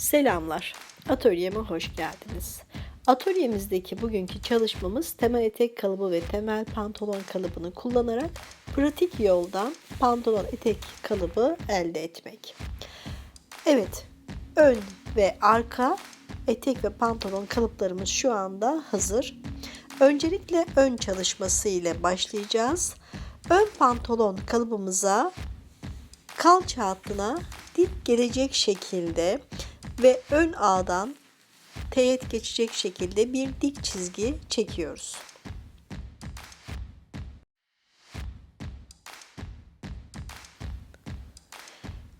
Selamlar. Atölyeme hoş geldiniz. Atölyemizdeki bugünkü çalışmamız temel etek kalıbı ve temel pantolon kalıbını kullanarak pratik yoldan pantolon etek kalıbı elde etmek. Evet, ön ve arka etek ve pantolon kalıplarımız şu anda hazır. Öncelikle ön çalışması ile başlayacağız. Ön pantolon kalıbımıza kalça hattına dik gelecek şekilde ve ön ağdan teğet geçecek şekilde bir dik çizgi çekiyoruz.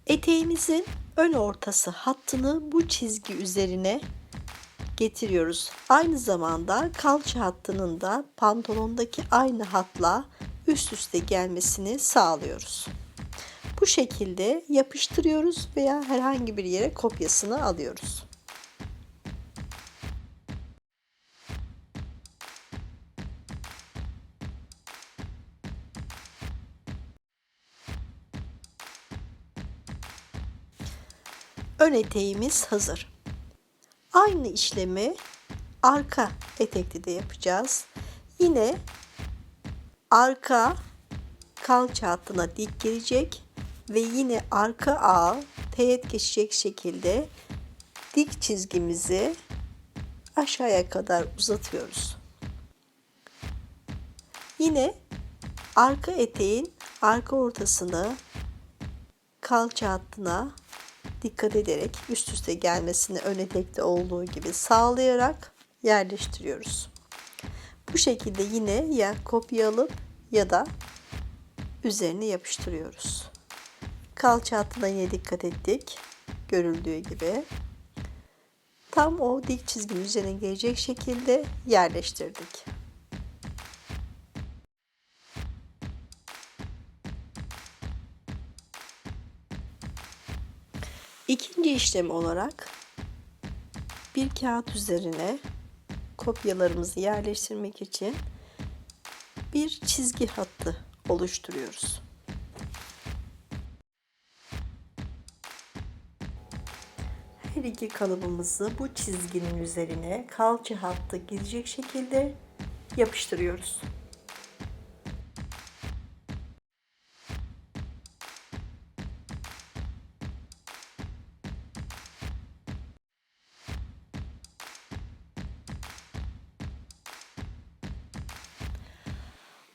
Eteğimizin ön ortası hattını bu çizgi üzerine getiriyoruz. Aynı zamanda kalça hattının da pantolondaki aynı hatla üst üste gelmesini sağlıyoruz. Bu şekilde yapıştırıyoruz veya herhangi bir yere kopyasını alıyoruz. Ön eteğimiz hazır. Aynı işlemi arka etekte de yapacağız. Yine arka kalça hattına dik gelecek ve yine arka ağ teğet geçecek şekilde dik çizgimizi aşağıya kadar uzatıyoruz. Yine arka eteğin arka ortasını kalça hattına dikkat ederek üst üste gelmesini ön etekte olduğu gibi sağlayarak yerleştiriyoruz. Bu şekilde yine ya kopya alıp ya da üzerine yapıştırıyoruz. Kalça hattına yine dikkat ettik. Görüldüğü gibi. Tam o dik çizginin üzerine gelecek şekilde yerleştirdik. İkinci işlem olarak bir kağıt üzerine kopyalarımızı yerleştirmek için bir çizgi hattı oluşturuyoruz. Her iki kalıbımızı bu çizginin üzerine kalça hattı gelecek şekilde yapıştırıyoruz.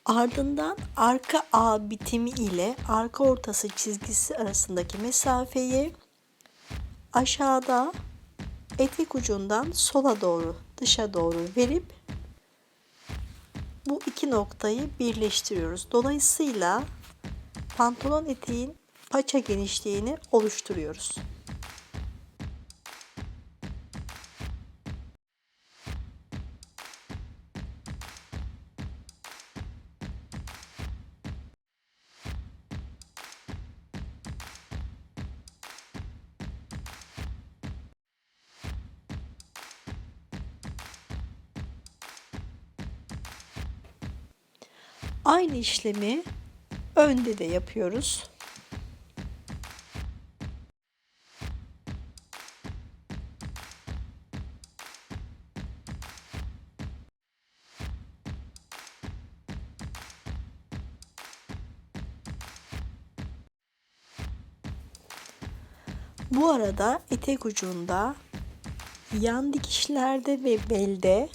Ardından arka ağ bitimi ile arka ortası çizgisi arasındaki mesafeyi aşağıda etek ucundan sola doğru dışa doğru verip bu iki noktayı birleştiriyoruz. Dolayısıyla pantolon eteğin paça genişliğini oluşturuyoruz. Aynı işlemi önde de yapıyoruz. Bu arada etek ucunda yan dikişlerde ve belde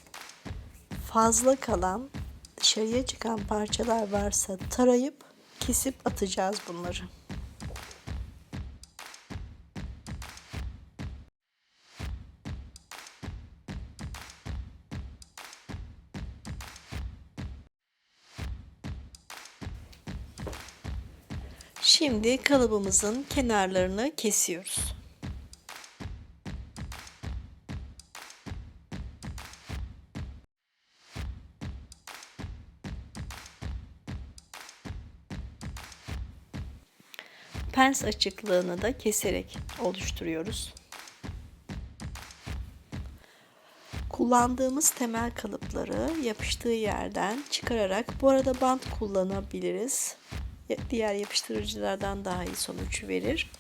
fazla kalan dışarıya çıkan parçalar varsa tarayıp kesip atacağız bunları. Şimdi kalıbımızın kenarlarını kesiyoruz. Pens açıklığını da keserek oluşturuyoruz. Kullandığımız temel kalıpları yapıştığı yerden çıkararak bu arada bant kullanabiliriz. Diğer yapıştırıcılardan daha iyi sonuç verir.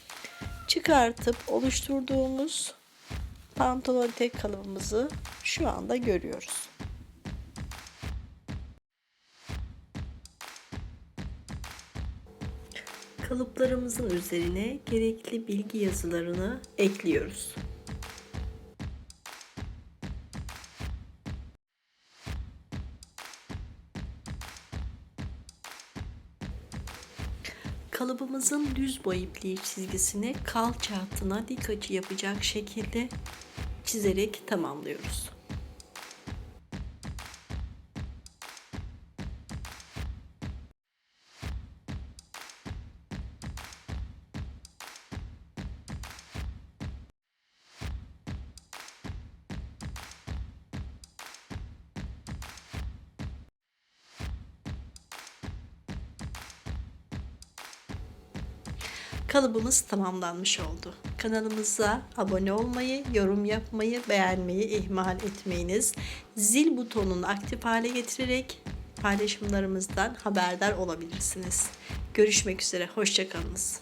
Çıkartıp oluşturduğumuz pantolon etek kalıbımızı şu anda görüyoruz. Kalıplarımızın üzerine gerekli bilgi yazılarını ekliyoruz. Kalıbımızın düz boy ipliği çizgisini kalça hattına dik açı yapacak şekilde çizerek tamamlıyoruz. Kalıbımız tamamlanmış oldu. Kanalımıza abone olmayı, yorum yapmayı, beğenmeyi ihmal etmeyiniz. Zil butonunu aktif hale getirerek paylaşımlarımızdan haberdar olabilirsiniz. Görüşmek üzere, hoşçakalınız.